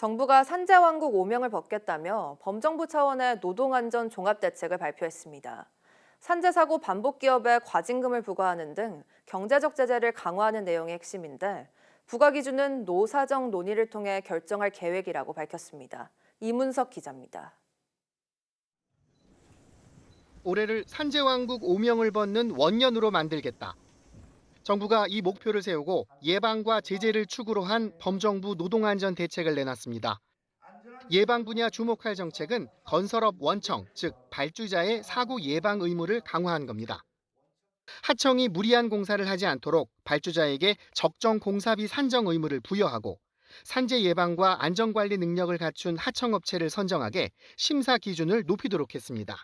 정부가 산재왕국 오명을 벗겠다며 범정부 차원의 노동안전 종합대책을 발표했습니다. 산재 사고 반복 기업에 과징금을 부과하는 등 경제적 제재를 강화하는 내용이 핵심인데 부과 기준은 노사정 논의를 통해 결정할 계획이라고 밝혔습니다. 이문석 기자입니다. 올해를 산재왕국 오명을 벗는 원년으로 만들겠다. 정부가 이 목표를 세우고 예방과 제재를 축으로 한 범정부 노동안전 대책을 내놨습니다. 예방 분야 주목할 정책은 건설업 원청, 즉 발주자의 사고 예방 의무를 강화한 겁니다. 하청이 무리한 공사를 하지 않도록 발주자에게 적정 공사비 산정 의무를 부여하고 산재 예방과 안전관리 능력을 갖춘 하청업체를 선정하게 심사 기준을 높이도록 했습니다.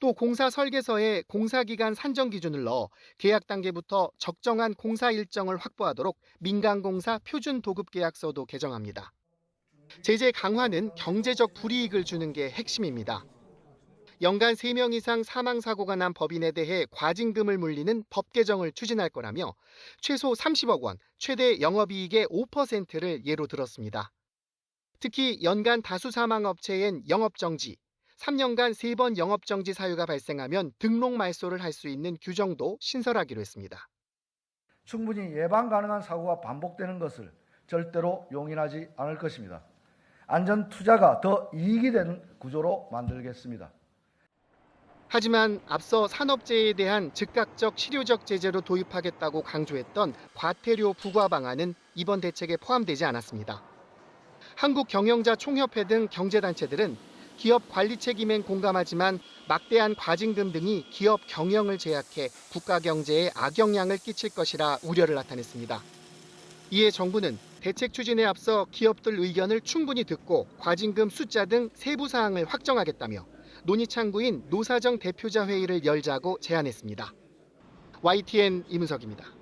또 공사 설계서에 공사기간 산정 기준을 넣어 계약 단계부터 적정한 공사 일정을 확보하도록 민간공사 표준 도급 계약서도 개정합니다. 제재 강화는 경제적 불이익을 주는 게 핵심입니다. 연간 3명 이상 사망 사고가 난 법인에 대해 과징금을 물리는 법 개정을 추진할 거라며 최소 30억 원, 최대 영업이익의 5%를 예로 들었습니다. 특히 연간 다수 사망 업체엔 영업 정지, 3년간 3번 영업 정지 사유가 발생하면 등록 말소를 할 수 있는 규정도 신설하기로 했습니다. 충분히 예방 가능한 사고가 반복되는 것을 절대로 용인하지 않을 것입니다. 안전 투자가 더 이익이 되는 구조로 만들겠습니다. 하지만 앞서 산업재해에 대한 즉각적 치료적 제재로 도입하겠다고 강조했던 과태료 부과 방안은 이번 대책에 포함되지 않았습니다. 한국경영자 총협회 등 경제단체들은 기업 관리 책임엔 공감하지만 막대한 과징금 등이 기업 경영을 제약해 국가 경제에 악영향을 끼칠 것이라 우려를 나타냈습니다. 이에 정부는 대책 추진에 앞서 기업들 의견을 충분히 듣고 과징금 숫자 등 세부 사항을 확정하겠다며 논의 창구인 노사정 대표자 회의를 열자고 제안했습니다. YTN 이문석입니다.